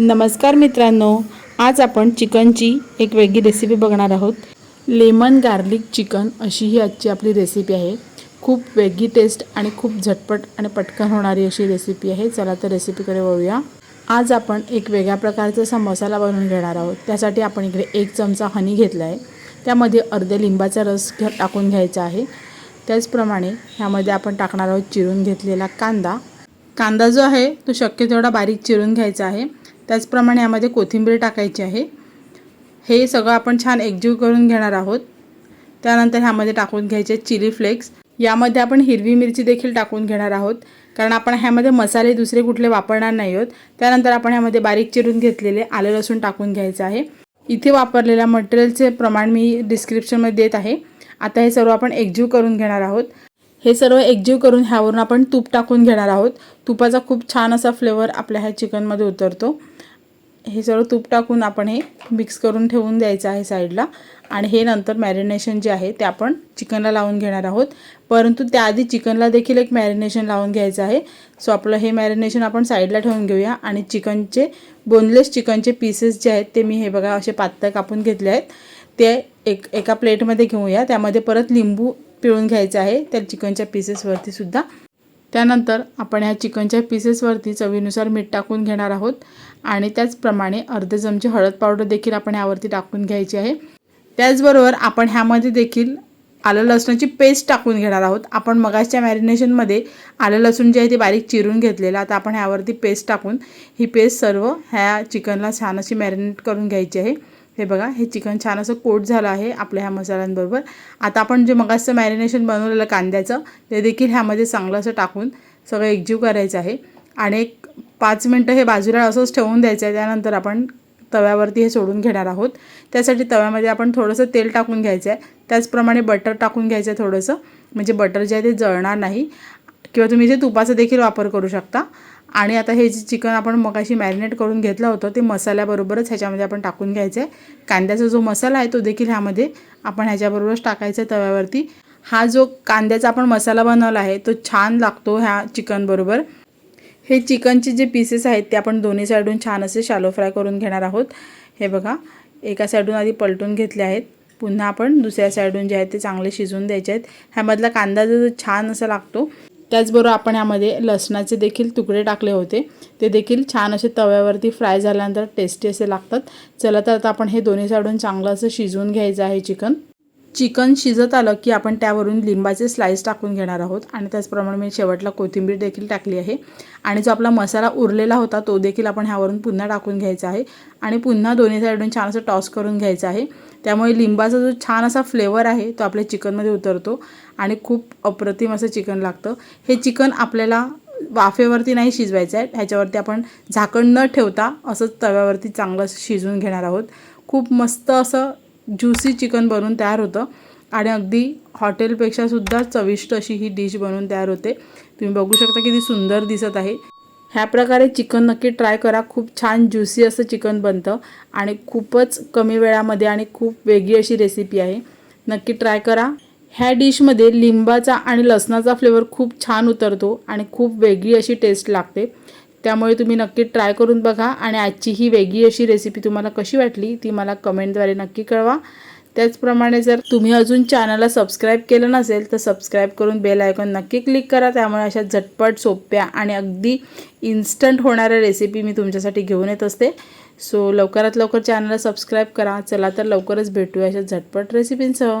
नमस्कार मित्रांनो आज आपण चिकनची एक वेगळी रेसिपी बघणार आहोत. लेमन गार्लिक चिकन अशी ही आजची आपली रेसिपी आहे. खूप वेगळी टेस्ट आणि खूप झटपट आणि पटकन होणारी अशी रेसिपी आहे. चला तर रेसिपीकडे वळूया. आज आपण एक वेगळ्या प्रकारचा असा मसाला बनवून घेणार आहोत. त्यासाठी आपण इकडे एक चमचा हनी घेतला आहे त्यामध्ये अर्ध्या लिंबाचा रस घ्या टाकून घ्यायचा आहे. त्याचप्रमाणे ह्यामध्ये आपण टाकणार आहोत चिरून घेतलेला कांदा. कांदा जो आहे तो शक्य तेवढा बारीक चिरून घ्यायचा आहे. त्याचप्रमाणे यामध्ये कोथिंबीर टाकायची आहे. हे सगळं आपण छान एकजीव करून घेणार आहोत. त्यानंतर ह्यामध्ये टाकून घ्यायचे चिली फ्लेक्स. यामध्ये आपण हिरवी मिरची देखील टाकून घेणार आहोत. कारण आपण ह्यामध्ये मसाले दुसरे कुठले वापरणार नाही आहोत. त्यानंतर आपण ह्यामध्ये बारीक चिरून घेतलेले आले लसूण टाकून घ्यायचं आहे. इथे वापरलेल्या मटेरियलचे प्रमाण मी डिस्क्रिप्शनमध्ये देत आहे. आता हे सर्व आपण एकजीव करून घेणार आहोत. हे सर्व एकजीव करून ह्यावरून आपण तूप टाकून घेणार आहोत. तुपाचा खूप छान असा फ्लेवर आपल्या ह्या चिकनमध्ये उतरतो. हे सर्व तूप टाकून आपण हे मिक्स करून ठेवून द्यायचं आहे साईडला आणि हे नंतर मॅरिनेशन जे आहे ते आपण चिकनला लावून घेणार आहोत. परंतु त्याआधी चिकनला देखील एक मॅरिनेशन लावून घ्यायचं आहे. सो आपलं हे मॅरिनेशन आपण साईडला ठेवून घेऊया. आणि चिकनचे बोनलेस चिकनचे पीसेस जे आहेत ते मी हे बघा असे पातळ कापून घेतले आहेत. ते एक एका प्लेटमध्ये घेऊया. त्यामध्ये परत लिंबू पिळून घ्यायचं आहे. त्या चिकनच्या पीसेसवरती सुद्धा. त्यानंतर आपण ह्या चिकनच्या पीसेसवरती चवीनुसार मीठ टाकून घेणार आहोत. आणि त्याचप्रमाणे अर्धे चमचे हळद पावडर देखील आपण ह्यावरती टाकून घ्यायची आहे. त्याचबरोबर आपण ह्यामध्ये देखील आलं लसणाची पेस्ट टाकून घेणार आहोत. आपण मगाच्या मॅरिनेशनमध्ये आलं लसूण जे आहे ते बारीक चिरून घेतलेलं. आता आपण ह्यावरती पेस्ट टाकून ही पेस्ट सर्व ह्या चिकनला छान अशी मॅरिनेट करून घ्यायची आहे. हे बघा हे चिकन छान असं कोट झालं आहे आपल्या ह्या मसाल्यांबरोबर. आता आपण जे मगाचं मॅरिनेशन बनवलेलं कांद्याचं ते देखील ह्यामध्ये चांगलं असं टाकून सगळं एकजीव करायचं आहे. आणि एक पाच मिनटं हे बाजूला असंच ठेवून द्यायचं आहे त्यानंतर आपण तव्यावरती हे सोडून घेणार आहोत. त्यासाठी तव्यामध्ये आपण थोडंसं तेल टाकून घ्यायचं आहे. त्याचप्रमाणे बटर टाकून घ्यायचं आहे थोडंसं. म्हणजे बटर जे आहे ते जळणार नाही. किंवा तुम्ही इथे तुपाचा देखील वापर करू शकता. आणि आता हे जे चिकन आपण मगाशी मॅरिनेट करून घेतलं होतं ते मसाल्याबरोबरच ह्याच्यामध्ये आपण टाकून घ्यायचं आहे कांद्याचा जो मसाला आहे तो देखील ह्यामध्ये आपण ह्याच्याबरोबरच टाकायचा आहे तव्यावरती. हा जो कांद्याचा आपण मसाला बनवला आहे तो छान लागतो ह्या चिकनबरोबर हे चिकनचे जे पीसेस आहेत ते आपण दोन्ही साईडून छान असे शालो फ्राय करून घेणार आहोत. हे बघा एका साईडून आधी पलटून घेतले आहेत. पुन्हा आपण दुसऱ्या साईडून जे आहेत ते चांगले शिजवून द्यायचे आहेत. ह्यामधला कांदा जो छान असा लागतो त्याचबरोबर आपण यामध्ये लसणाचे देखील तुकडे टाकले होते. ते देखील छान असे तव्यावरती फ्राय झाल्यानंतर टेस्टी असे लागतात. चला तर आता आपण हे दोन्ही साईडून चांगलं असं शिजवून घ्यायचं आहे चिकन चिकन शिजत आलं की आपण त्यावरून लिंबाचे स्लाईस टाकून घेणार आहोत. आणि त्याचप्रमाणे मी शेवटला कोथिंबीर देखील टाकली आहे. आणि जो आपला मसाला उरलेला होता तो देखील आपण ह्यावरून पुन्हा टाकून घ्यायचा आहे. आणि पुन्हा दोन्ही साईडून छान असं टॉस करून घ्यायचा आहे. त्यामुळे लिंबाचा जो छान असा फ्लेवर आहे तो आपल्या चिकनमध्ये उतरतो. आणि खूप अप्रतिम असं चिकन लागतं. हे चिकन आपल्याला वाफेवरती नाही शिजवायचं आहे. ह्याच्यावरती आपण झाकण न ठेवता असंच तव्यावरती चांगलं शिजवून घेणार आहोत. खूप मस्त असं ज्युसी चिकन बनवून तयार होतं. आणि अगदी हॉटेलपेक्षा सुद्धा चविष्ट अशी ही डिश बनवून तयार होते. तुम्ही बघू शकता किती सुंदर दिसत आहे. ह्या प्रकारे चिकन नक्की ट्राय करा. खूप छान ज्युसी असं चिकन बनतं. आणि खूपच कमी वेळामध्ये आणि खूप वेगळी अशी रेसिपी आहे. नक्की ट्राय करा. ह्या डिशमध्ये लिंबाचा आणि लसणाचा फ्लेवर खूप छान उतरतो आणि खूप वेगळी अशी टेस्ट लागते. त्यामुळे तुम्ही नक्की ट्राय करून बघा आणि आजची ही वेगळी अशी रेसिपी तुम्हाला कशी वाटली ती मला कमेंटद्वारे नक्की कळवा. त्याचप्रमाणे जर तुम्ही अजून चॅनलला सबस्क्राईब केलं नसेल तर सबस्क्राईब करून बेल आयकॉन नक्की क्लिक करा. त्यामुळे अशा झटपट सोप्या आणि अगदी इन्स्टंट होणाऱ्या रेसिपी मी तुमच्यासाठी घेऊन येत असते. सो लवकरात लवकर चॅनलला सबस्क्राईब करा. चला तर लवकरच भेटूया अशा झटपट रेसिपींसह